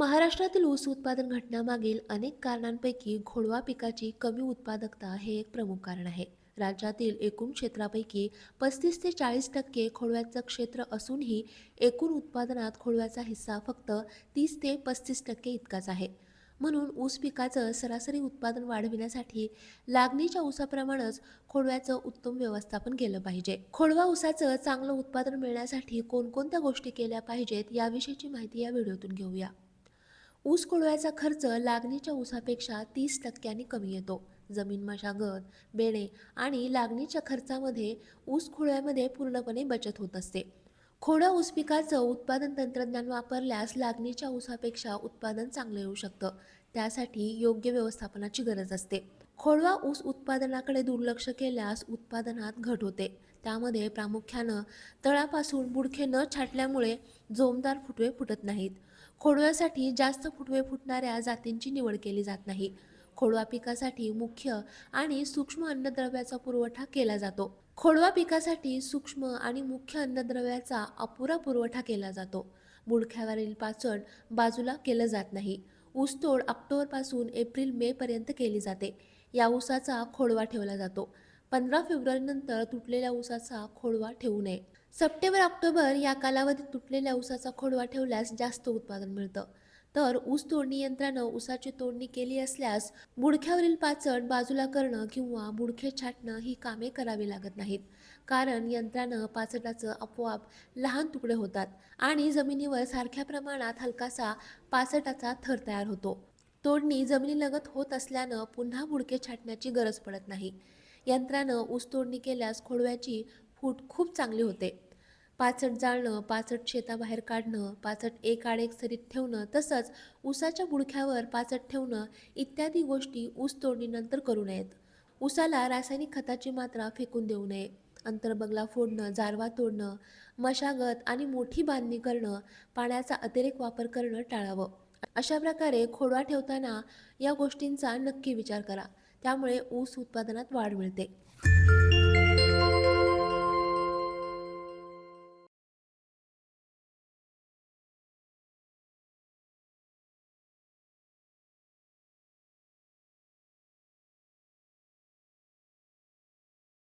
महाराष्ट्रातील ऊस उत्पादन घटण्यामागील अनेक कारणांपैकी खोडवा पिकाची कमी उत्पादकता हे एक प्रमुख कारण आहे. राज्यातील एकूण क्षेत्रापैकी पस्तीस ते चाळीस टक्के खोडव्याचं क्षेत्र असूनही एकूण उत्पादनात खोडव्याचा हिस्सा फक्त तीस ते पस्तीस टक्के इतकाच आहे. म्हणून ऊस पिकाचं सरासरी उत्पादन वाढविण्यासाठी लागणीच्या ऊसाप्रमाणेच खोडव्याचं उत्तम व्यवस्थापन केलं पाहिजे. खोडवा ऊसाचं चांगलं उत्पादन मिळण्यासाठी कोणकोणत्या गोष्टी केल्या पाहिजेत याविषयीची माहिती या व्हिडिओतून घेऊया. ऊस कोळव्याचा खर्च लागणीच्या ऊसापेक्षा तीस टक्क्यांनी कमी येतो. जमीन मशागत बेणे आणि लागणीच्या खर्चामध्ये ऊस खोडव्यामध्ये पूर्णपणे बचत होत असते. खोडा ऊस पिकाचं उत्पादन तंत्रज्ञान वापरल्यास लागणीच्या ऊसापेक्षा उत्पादन चांगलं येऊ शकतं. त्यासाठी योग्य व्यवस्थापनाची गरज असते. खोडवा ऊस उत्पादनाकडे दुर्लक्ष केल्यास उत्पादनात घट होते. त्यामध्ये प्रामुख्यानं तळापासून बुडखे न छाटल्यामुळे जोमदार फुटवे फुटत नाहीत. खोडव्यासाठी जास्त फुटवे फुटणाऱ्या जातींची निवड केली जात नाही. खोडवा पिकासाठी मुख्य आणि सूक्ष्म अन्नद्रव्याचा पुरवठा केला जातो. खोडवा पिकासाठी सूक्ष्म आणि मुख्य अन्नद्रव्याचा अपुरा पुरवठा केला जातो. मुडख्यावरील पाचड बाजूला केलं जात नाही. ऊसतोड ऑक्टोबरपासून एप्रिल मे पर्यंत केली जाते. या ऊसाचा खोडवा ठेवला जातो. पंधरा फेब्रुवारीनंतर तुटलेल्या ऊसाचा खोडवा ठेवू नये. सप्टेंबर ऑक्टोबर या कालावधीत तुटलेल्या ऊसाचा खोडवा ठेवल्यास जास्त उत्पादन मिळतं. तर ऊस तोडणी यंत्रानं ऊसाची तोडणी केली असल्यास बुडख्यावरील पाचट बाजूला करणं किंवा बुडखे छाटणं ही कामे करावी लागत नाहीत. कारण यंत्रानं पाचटाचं आपोआप लहान तुकडे होतात आणि जमिनीवर सारख्या प्रमाणात हलकासा पाचटाचा थर तयार होतो. तोडणी जमिनीलगत होत असल्यानं पुन्हा बुडके छाटण्याची गरज पडत नाही. यंत्रानं ऊसतोडणी केल्यास खोडव्याची फूट खूप चांगली होते. पाचट जाळणं पाचट शेताबाहेर काढणं पाचट एक आड एक सरीत ठेवणं तसंच ऊसाच्या बुडख्यावर पाचट ठेवणं इत्यादी गोष्टी ऊस तोडणीनंतर करू नयेत. ऊसाला रासायनिक खताची मात्रा फेकून देऊ नये. अंतरबगला फोडणं जारवा तोडणं मशागत आणि मोठी बांधणी करणं पाण्याचा अतिरेक वापर करणं टाळावं. अशा प्रकारे खोडवा ठेवताना या गोष्टींचा नक्की विचार करा. त्यामुळे ऊस उत्पादनात वाढ मिळते.